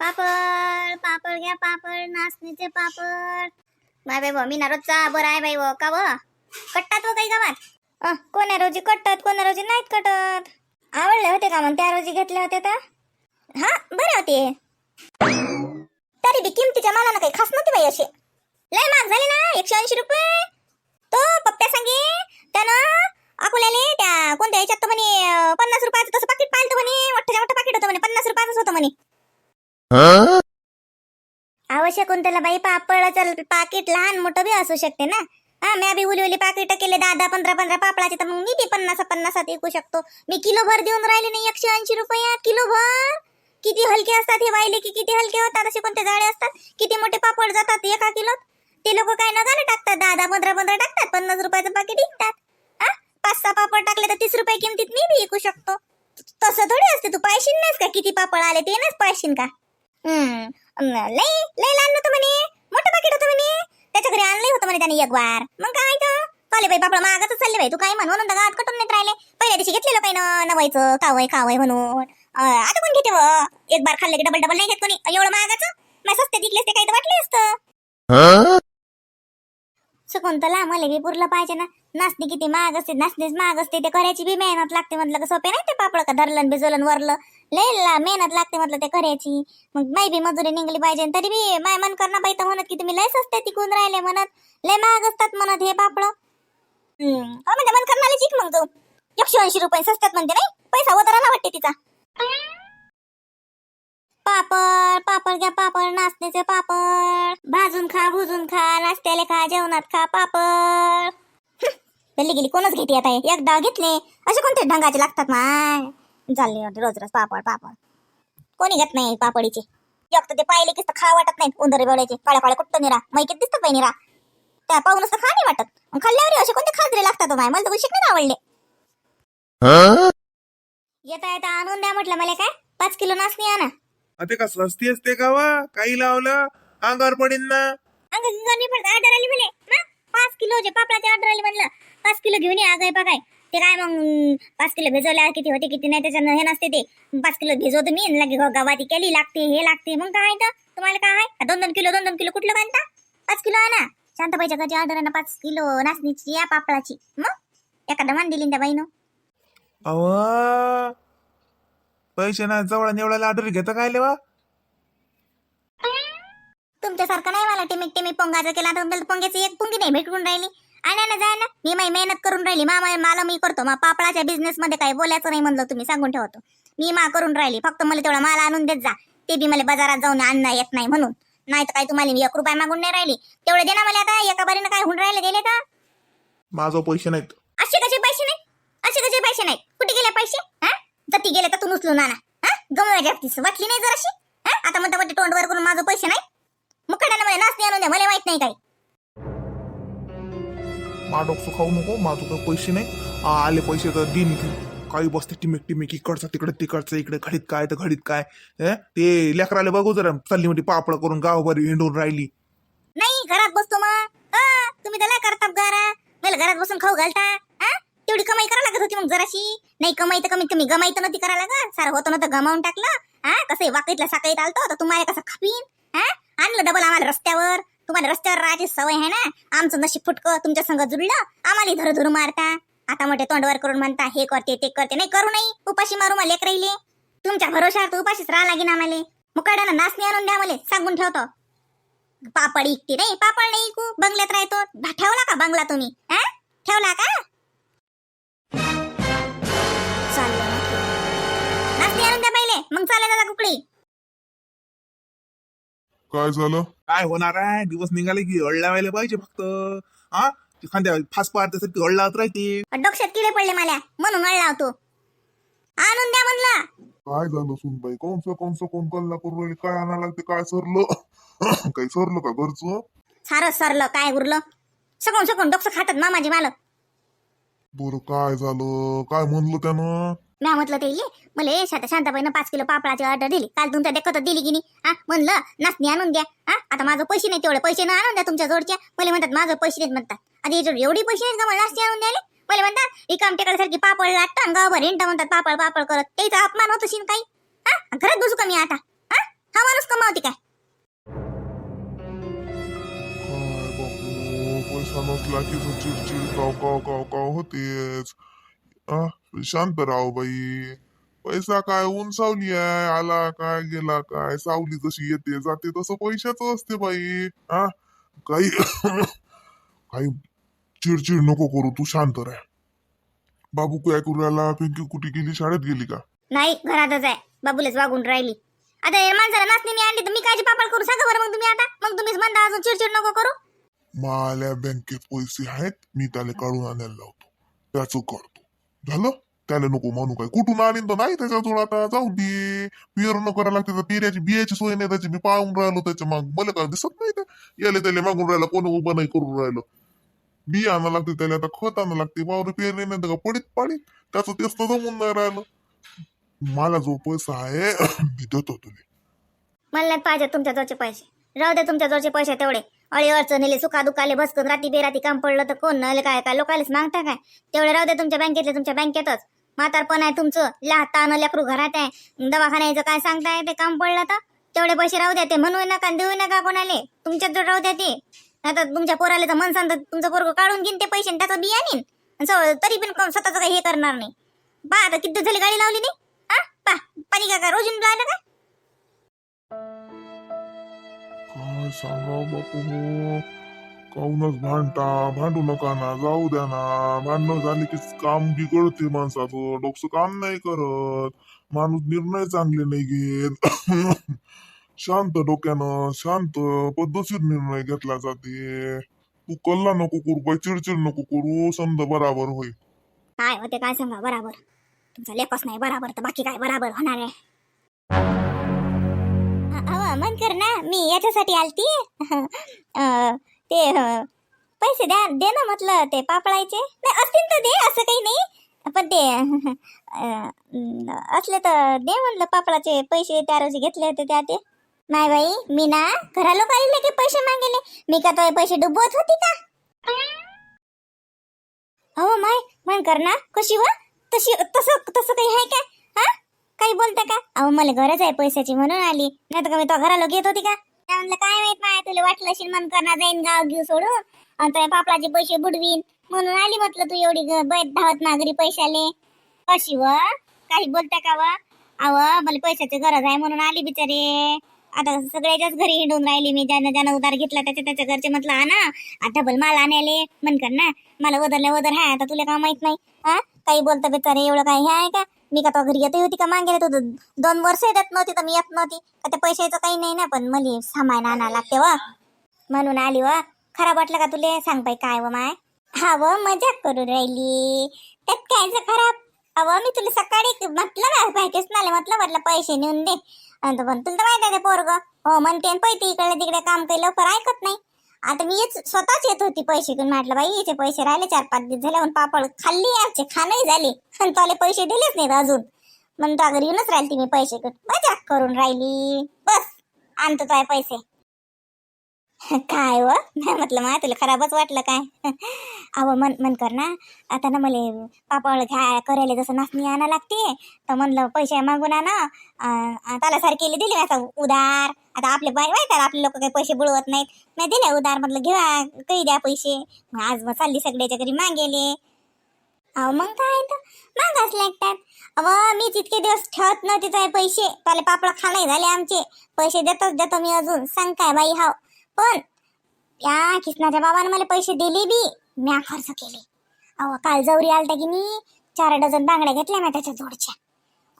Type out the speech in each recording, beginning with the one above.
पापड पापड घ्या पापड नाचणीचे पापड. माय बाई मी ना रोजचा बरं आहे बाई व का व? कट्टात व काही गावात? कोण्या रोजी कटतात कोण्या रोजी नाहीत कटत आवडले होते का मग त्या रोजी घेतले होते तर? हा बरे होते. तरी बी किमतीच्या मानानं काही खास नव्हती बाई अशी. लय महाग झाले ना एकशे ऐंशी रुपये. तो पप्प्या सांगे त्यानं अकोल्याले त्या कोणत्या याच्यात तर म्हणे पन्नास रुपये तसं पाकिट पाहिलं म्हणे मोठ्याच्या मोठं पाकिट होतं म्हणे पन्नास रुपयाचंच होतं म्हणे आवश्यक कोणत्याला बाई? पापडाचं पाकिट लहान मोठं बी असू शकते ना. हा मी बी उली उली पाकिट केले दहा दहा पंधरा पंधरा पापडाचे तर मग मी बी पन्नास पन्नासात विकू शकतो. मी किलो भर देऊन राहिले नाही एकशे ऐंशी रुपया किलो भर किती हलके असतात हे वाहिले की किती हलके होतात? असे कोणते जाळे असतात? किती मोठे पापड जातात एका किलो ते लोक काय नगाने टाकतात? दहा दहा पंधरा पंधरा टाकतात पन्नास रुपयाचं पाकिट विकतात. हा? पाच सहा पापड टाकले तर तीस रुपये किमतीत मी बी विकू शकतो. तसं थोडी असते तू पायशीन नाहीस का? किती पापड आले ते नाच पायशीन का? लई लई लय लय लहान होतं म्हणे. मोठं पाकिट होतं म्हणे. त्याच्या घरी आणलंय होतं म्हणे त्याने एक वार मग काय तर? चाले बाई पापड मागच चालले बाई. तू काय म्हण? म्हणून तर कटून नाही राहिले. पहिल्या दिवशी घेतलेलं काही नवायचं खावय खावय म्हणून. अं, आता कोण घेते एक बार खाल्ले की डबल डबल नाही घेत कोणी? एवढं मागाचं मग सस्ते तिकलेस ते काही तर वाटले असतं. शकुंतला मला बी पुरलं पाहिजे ना. नाचणी किती महाग असते नाचणीच महाग असते. ते करायची बी मेहनत लागते म्हटलं का सोपे नाही ते पापड का धरलं भिजवलं वरलं. लय ला- मेहनत लागते म्हटलं ते करायची. मग माई बी मजुरी निघली पाहिजे तरी बी माय मन करणं बाई तर म्हणत की तुम्ही लय सस्ते तिकून राहिले म्हणत. लय महाग असतात म्हणत हे पापड. हो म्हणजे मन करणारे चिक मग जाऊ एकशे ऐंशी रुपये स्वस्तात म्हणते नाही. पैसा वदराला वाटते तिचा. पापड पापड घ्या पापड नाचण्याचे पापड. भाजून खा भुजून खा नाश्त्याला खा जेवणात खा पापड. गल्ली गेली कोणच घेते आता? एकदा घेतले. असे कोणते ढंगाचे लागतात माय? होते रोज रोज पापड पापड. कोणी घेत नाही पापडीचे. एक तर ते पाहिले की खा वाटत नाही उंदरे बेवड्याचे. काळ्या काळ्या कुठं निरा? मैकीत दिसतात बाई निरा? त्या पाहूनच खा नाही वाटत. खाल्ल्यावर असे कोणते खाजरे लागतात हो माय? मला तर नाही आवडले. येता येता आणून द्या म्हटलं मला काय? पाच किलो नाचणी आणा. ते का स्वस्ती असते का वा? काही लावलं? अंगावर पडेल ना. अगं गंगानी पण ऑर्डर आली म्हणे. ना पाच किलोचे पापडाचे ऑर्डर आली म्हणलं. पाच किलो घेऊन या अगं बघाय ते काय मग पाच किलो भिजवल्या किती होते किती नाही त्याच्यानं हे नसते ते. पाच किलो भिजवतो मी लगे ग- गव्हाची केली लागते हे लागते. मग काय तर? तुम्हाला काय आहे? दोन दोन किलो दोन दोन किलो कुठलं कांता पाच किलो आणा. शांताबाईच्या घरची ऑर्डर आहे ना पाच किलो नाचणीची या पापडाची. मग? एखादा मान दिली ना त्या बाईनं. अव पैसे ना जवळ निवडायला ऑर्डर घेता काय लेवा? तुमच्यासारखं नाही मला टिमिक टिमिक पोंगाचं केला. तर पोंग्याची एक पुंगी नाही भेटून राहिली. आणि ना जाय ना. मी माई मेहनत करून राहिली. मा मा- मला मी करतो. मा पापडाच्या बिझनेस मध्ये काय बोलायचं नाही म्हणलं तुम्ही सांगून ठेवतो मी मा करून राहिली. फक्त मला तेवढा माल आणून देत जा. ते बी मला बाजारात जाऊन आणणं येत नाही म्हणून. नाही तर काय तुम्हाला मी एक रुपया मागून नाही राहिली. तेवढे दे ना मला आता. एका बारीनं काय होऊन राहिले गेले तर? माझं पैसे नाहीत असे कसे पैसे नाही असे कसे पैसे नाही कुठे गेले पैसे जती गेले तर तू उचलून आणा हा? गमवायच्या तीस वाटली नाही जराशी? हा? आता म्हणता वाटते तोंड वर करून माझं पैसे नाही? मुकाट्यानं मला नाचणी आणून द्या मला माहीत नाही काय माडोकचं खाऊ नको. माझं काही पैसे नाही. आले पैसे तर दिन काही बसते टिमिक टिमिक इकडचं तिकडे तिकडचं इकडे घडीत काय तर घडीत काय? ते लेकराले बघू जरा. चालली म्हणते पापड करून गावभर हिंडून राहिली. नाही घरात बसतो मग तुम्ही त्याला करतात गारा. मला घरात बसून खाऊ घालता. तेवढी कमाई करा लागत होती मग जराशी. नाही कमाई तर कमीत कमी गमाई तर नव्हती करा लागत सारं होतं ना तर गमावून टाकलं. हा कसं वाकडीतला साकाईत आलतो तर तुम्हाला कसं खापीन? हा आणलं डबल आम्हाला रस्त्यावर. तुम्हाला रस्त्यावर राहायची सवय आहे ना? आमचं नशीब फुटकं तुमच्या संग जुळलं. आम्हाला धरू धरू मारता. आता मोठे तोंडवर करून म्हणता हे करते ते करते. नाही करू नाही. उपाशी मारू मला लेक राहिले तुमच्या भरोशावर तू उपाशीच राहा लागेन आम्हाला. मुकाड्यानं नाचणी आणून द्या मला सांगून ठेवतो. पापड इकते नाही पापड नाही इकू. बंगल्यात राहतो. ठेवला का बंगला तुम्ही? हा? ठेवला का? मग चालेल दादा कुकडी. काय झालं? काय होणार आहे? दिवस निघाले की अळला व्हायला पाहिजे फक्त. हा? एखाद्या फास पाडण्यासाठी अळलात राहते. डोक्यात किडे पडले मला. म्हणून अळ लावतो आणून द्या म्हणलं. काय झालं सुनबाई? कोणचं कोणचं कोण कल्ला करून राहिले काय आणायला लागते? काय सरलं? काही सरलं का घरचं? सारं सरलं. काय उरलं? सकून सकून डोकं खातात मामाजी मालक. बरं काय झालं? काय म्हणलं त्यानं? म्या म्हटलं ते मला शांत शांताबाईनं पाच किलो पापडाची ऑर्डर दिली. काल तुमच्या देखत दिली की नाही? हा म्हणलं नाचणी आणून द्या. हा आता माझं पैसे नाही तेवढे. पैसे न आणून द्या तुमच्या जोडच्या पहिले म्हणतात माझं पैसे नाहीत म्हणतात. आधी जोड एवढी पैसे नाहीत का मला नाचणी आणून द्यायला? पहिले म्हणतात रिकाम टेकड्यासारखी पापड लागतं आणि गावभर हिंट म्हणतात पापड पापड करत. त्याचा अपमान होत शिन काही? हा घरात बसू का मी आता? हा हा माणूस कमावते काय? समजला की चिडचिड काव काव काव काव होतीच. आ शांत राव बाई. पैसा काय ऊन सावली आहे आला काय गेला काय सावली जशी येते जाते तसं पैशाचं असते बाई. हा काही काही चिडचिड नको करू तू शांत राह. बाबू काय करू राहिला पिंकी कुठे गेली? शाळेत गेली का? नाही घरातच आहे. बाबूलाच वागून राहिली. आता हे माणसाला नाचणी आणली तर मी कायची पापड करू? सांगा बरं मग तुम्ही आता. मग तुम्हीच म्हणता अजून चिडचिड नको करू? माल्या बँकेत पैसे आहेत मी त्याला काढून आणायला लावतो. त्याचं करतो. झालं? त्याला नको म्हणू काय. कुठून आणीन तर नाही त्याच्याजवळ आता. जाऊ दे. पेरणं करायला लागते तर पेऱ्याची बियाची सोय नाही त्याची मी पाहून राहिलो त्याच्या माग. मला काय दिसत नाही ते. याले त्याला मागून राहिलं कोण उभं नाही करून राहिलं. बी आणावं लागते त्याला आता खत आणावं लागते. वावर पेरणे नाही का पडीत पाडीत. त्याचं तेच तर जमून नाही राहिलं. मला जो पैसा आहे मी देतो तुला. मला नाही पाहिजे तुमच्या जवळचे पैसे. राहू दे तुमच्या जवळचे पैसे तेवढे. अळी अडचणीले सुखा दुखाले भसकन राती बेराती काम पडलं तर कोण नले काय काय लोकांनीच मागता काय? तेवढे राहू दे तुमच्या बँकेतले तुमच्या बँकेतच. म्हातारपण आहे तुमचं लहान लेकरू घरात आहे. दवाखान्याचं काय सांगताय ते काम पडलं तर? तेवढे पैसे राहू द्या ते म्हणू नका आणि देऊ नका कोणाले. तुमच्याच जवळ राहू द्या ते. नाही तर तुमच्या पोराला तर मन सांगतात तुमचं पोरग काढून घेईन ते पैसे त्याचं बिया आणीन. तरी पण स्वतःच स्वतःचं काही हे करणार नाही. पहा आता किती झाली गाडी लावली नाही? हा? पा पाणी का रोजून राहिलं का? काय सांगाव बापू काऊनच भांडता? भांडू नका ना जाऊ द्या ना. भांडणं झाले की काम बिघडते माणसाचं. डोकसं काम नाही करत. माणूस निर्णय चांगले नाही घेत. शांत डोक्यानं शांत पद्धतशीर निर्णय घेतला जाते. तू कल्ला नको करू बाई. चिडचिड नको करू. समजा बराबर होईल. काय होते काय सांगा? बराबर. तुमचा लेखच नाही. बराबर तर बाकी काय? बराबर होणार आहे. मन कर ना मी याच्यासाठी आलती. ते पैसे द्या दे ना म्हटलं ते पापडायचे. नाही असतील तर दे असं काही नाही. पण ते असले तर दे म्हणलं पापडाचे पैसे त्या रोजी घेतले होते त्या ते. नाही बाई मी ना घरा लोकांना की पैसे मागेले. मी का तो पैसे डुबवत होती का? अहो माय मन कर ना कशी व तशी तसं तसं काही आहे का? हा? काही बोलता का? अहो मला गरज आहे पैशाची म्हणून आली. नाही तर का मी तो घराला घेत होती का? म्हणलं काय माहीत माय तुला वाटलं असेल मन करणार जाईन गाव घेऊ सोडून. आणि तुझ्या पापडाचे पैसे बुडवीन. म्हणून आली म्हटलं तू एवढी बैठ धावत नागरी पैशाले. कशी व? काही बोलता का व? अव मला पैशाची गरज आहे म्हणून आली बिचारे. आता सगळ्याच्याच घरी हिंडून राहिली मी. ज्यानं ज्यानं उधार घेतला त्याच्या त्याच्या घरचे म्हटलं हा ना आता भल मला आणायले. मन कर ना मला उदरल्या वदर हाय आता तुला का माहीत नाही. हा काही बोलता रे एवढं काय हे आहे का? मी का तो घरी येतही होती का मागे तू दोन वर्ष येत नव्हती तर मी येत नव्हती. का त्या पैशाचं काही नाही ना पण मला सामान आणा लागते व. म्हणून आली व. खराब वाटलं का तुले? सांग बाई काय व माय. हा व मजाक करून राहिली. त्यात कायचं खराब? अव मी तुला सकाळी म्हटलं ना पाहिजेच नाले म्हटलं म्हटलं पैसे नेऊन दे. आणि तो पण तुला तर माहिती आहे ते पोरग. हो म्हणते आणि पैसे इकडे तिकडे काम काही लवकर ऐकत नाही. आता मी स्वतःच येत होती पैसे घेऊन. म्हटलं बाई याचे पैसे राहिले चार पाच दिवस झाले म्हणून पापड खाल्ली याचे खाणंही झाले. आणि त्याला पैसे दिलेच नाहीत अजून. म्हणून अगर येऊनच राहिली मी पैसे घेऊन. मजाक करून राहिली. बस आणतो तो पैसे. काय व? नाही म्हटलं मा? तुला खराबच वाटलं काय? अहो मन मन कर ना. आता ना मला पापड घ्या करायला जसं नाचणी आणा लागते तर म्हणलं पैसे मागून आणा. त्याला सारखे दिले आता उधार. आता आपले बाय माहिती आपले लोक काही पैसे बुडवत नाहीत. नाही दिले उधार म्हटलं घेवा काही द्या पैसे. मग आज मग चालली सगळ्याच्या घरी मागेले. अहो मग काय तर? मागाच लागतात. अव मी तितके दिवस ठेवत नव्हते पैसे. त्याला पापड खाणे झाले आमचे. पैसे देतोच देतो मी अजून. सांग काय बाई हाव. पण या किसनाच्या बाबानं मला पैसे दिले बी. म्या खर्च केले. अहो काल जवरी आलता की मी चार डझन बांगड्या घेतल्या मी त्याच्या जोडच्या.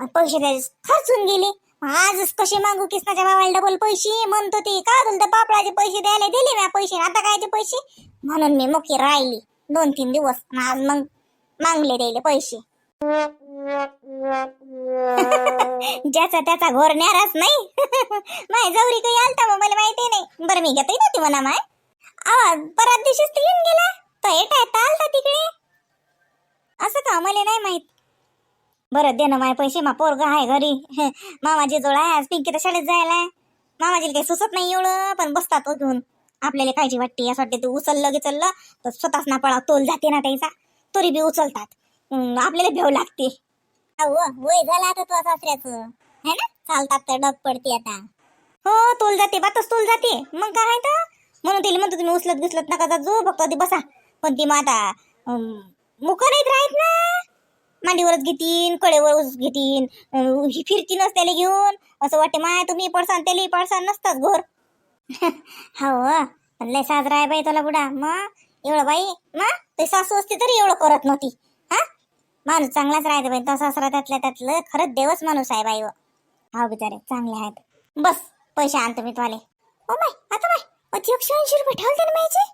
आणि पैसे त्याचे खर्चून गेले. आजच कसे मागू किसनाच्या बाबाला डबल पैसे? म्हणतो ते का तुला बापळाचे पैसे द्यायला दिले म्या पैसे. आता कायचे पैसे? म्हणून मी मुकी राहिली. दोन तीन दिवस आज मग मागले द्यायले पैसे. ज्याचा त्याचा घोर न्याराच नाही. माय जवरी काही आलता मग मला माहिती नाही. बरं मी घेतही नव्हती म्हणा माय. आ परत दिवशीच तर येऊन गेला. तर येता येता आलता तिकडे. असं का मला नाही माहीत. बरं दे ना माय पैसे मा पोरग आहे घरी. मामाजी जोड आहे आज पिंकी तर शाळेत जायला मामाजीला काही सुचत नाही एवढं पण बसतात तो घेऊन आपल्याला काळजी वाटते असं वाटते तू उचललं गिचललं तर स्वतःच ना पळा तोल जाते ना त्याचा. तरी बी उचलतात. आपल्याला भेव लागते. अहो वय झाला आता तुझ्या सासऱ्याचं. है ना? चालतात तर डग पडते आता. हो तोल जाते बातच तोल जाते. मग काय तर? म्हणून तिला म्हणतो तुम्ही उचलत गिचलत नका जात जो फक्त ती बसा. पण ती माता मुख नाहीत राहत ना. मांडीवरच घेतीन कडेवरच घेतीन फिरतीनच त्याला घेऊन. असं वाटते माय तुम्ही पडसान त्याला पडसान नसताच घोर. हो लय साजरा आहे बाई तुला बुडा. मग? एवढं बाई मग? ते सासू असते तरी एवढं करत नव्हती. माणूस चांगलाच राहते बाई तसाच सासरा त्यातल्या त्यातलं खरंच देवच माणूस आहे बाई हो. व हा बिचारे चांगले आहेत. बस पैसे आणतो मी तुम्हाला. ओ बाई आता बाय अति एकशे ऐंशी रुपये ठेवते ना माहिती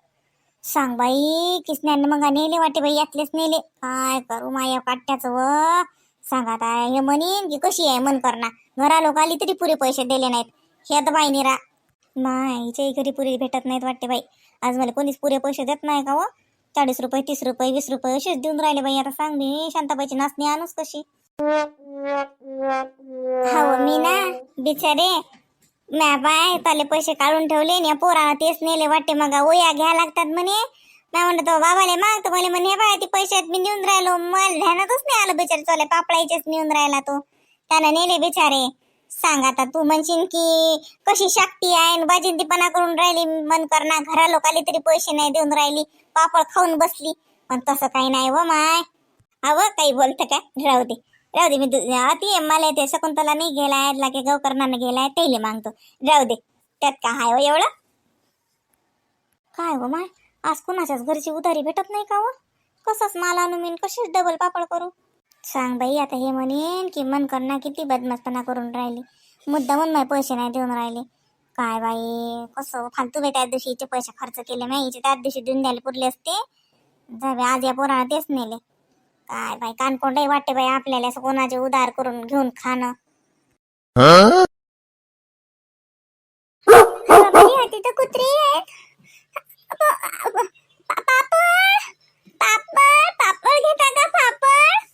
सांग बाई किसण्यानं मग नेले वाटे बाई यातलेच नेले. काय करू माया काट्याचं व? सांग आता हे म्हणीन की कशी आहे मन करणार? घरा लोक आली तरी पुरे पैसे दिले नाहीत. हे आता बाई निरा. नाही घरी पुरे भेटत नाहीत वाटते बाई. आज मला कोणीच पुरे पैसे देत नाही का व चाळीस रुपये तीस रुपये वीस रुपये असेच देऊन राहिले बाई. आता सांग मी शांताबाईची नाचणी आणूच कशी? हो मी ना बिचारे म्या बाय त्याले पैसे काढून ठेवले ना या पोराला तेच नेले वाटते मग ओया घ्या लागतात म्हणे. मी म्हणलं तो बाबाले मागतो मला म्हणे हे बाय ते पैशात मी नेऊन राहिलो. मला ध्यानातच नाही आलं बिचारे. चले पापडायचेच नेऊन राहिला तो. त्यानं नेले बिचारे. सांग आता तू म्हणशील की कशी शक्ती आहे आणि करून राहिली. मन करणार घरा लोकाले तरी पैसे नाही देऊन राहिली. पापड खाऊन बसली. पण तसं काही नाही व माय. अव काही बोलतं काय राहू दे. राहू दे मी अति मला ते शकुंतला नाही गेलाय लागे गवकरणानं गेलाय तेले मागतो. राहू दे. त्यात काय हाय हो एवढं? काय व माय? आज कुणाच्याच घरची उधारी भेटत नाही का व कसंच माल आणू मी कशीच डबल पापड करू? सांग बाई आता हे म्हणेन की मन करणं किती बदमाशपणा करून राहिली. मुद्दा म्हणून पैसे नाही देऊन राहिले. काय बाई कसं फालतू बाई त्या दिवशी हिचे पैसे खर्च केले नाही हिचे त्याच दिवशी देऊन द्यायला पुरले असते. जावे आज या पोराला तेच नेले. काय बाई कानकोंडही वाटते बाई आपल्याला असं कोणाचे उधार करून घेऊन खाणं तिथं कुत्री आहेत पापड पापड पापड घेता का पापड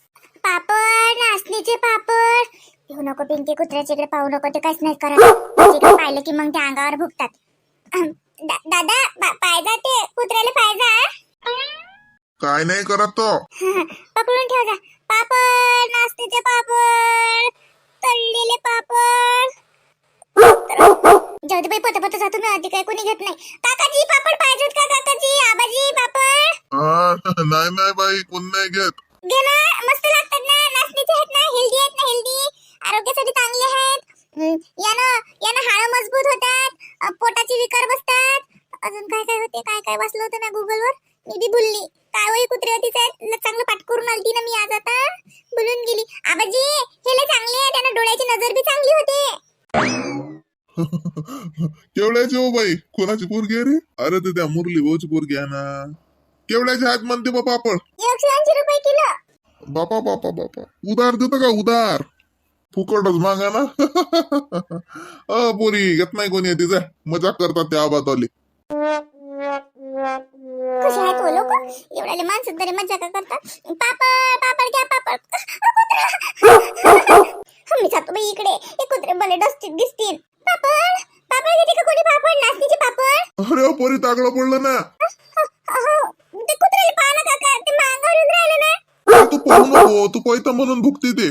पापड नाचणीचे पापड येऊ नको पिंकी कुत्र्याच्या इकडे पाहू नको ते काहीच नाही. करत तिकडे पाहिलं की मग ते अंगावर भुकतात. दा- दादा पा- पायजा ते कुत्र्याला पायजा काय नाही करत तो. पकडून ठेव जा. पापड नाचणीचे पापड तळलेले पापड. जाऊ दे बाई पत पत जातो ना आधी काय कोणी घेत नाही. काकाजी पापड पाहिजेत का काकाजी? आबाजी पापड? नाही नाही बाई कोण नाही घेत. घे ना मस्त लागतात ना नाचणीचे आहेत ना हेल्दी आहेत ना हेल्दी. आरोग्यासाठी चांगले आहेत. यानं यानं हाडं मजबूत होतात पोटाची विकार बसतात. अजून काय काय होते? काय काय वाचलं होतं ना गुगलवर मी बी बोलली काय वय कुत्रे होती चांगलं पाठ करून आलती ना मी आज आता. बोलून गेली. आबाजी हे लय चांगले आहे. त्यानं डोळ्याची नजर बी चांगली होते. केवढ्याची हो बाई? कोणाची पोरगी आहे रे? अरे ते त्या मुरली भाऊची पोरगी आहे ना. केवढ्याची हात म्हणते बा पापड एकशे ऐंशी रुपये किलो. बापा बापा बापा. उधार देतो का? उधार. फुकटच मागा ना. अ पोरी घेत नाही कोणी तिचा. मजाक करतात ते आबातवाले. कसे आहेत हो लोक एवढ्याले माणसं तरी मजा का करतात. पापड पापड घ्या पापड. कुत्रा. मी जातो बाई इकडे. हे कुत्रे भले डसतील दिसतील. पापड पापड घेते का कोणी पापड? नाचणीचे पापड. अरे ओ, पोरी तागडं पडलं ना. ते कुत्र्याला पाहा ना काका. ते मागावरून राहिलं ना. अरे तू पाहू नको. तू पैता म्हणून भुकते ते.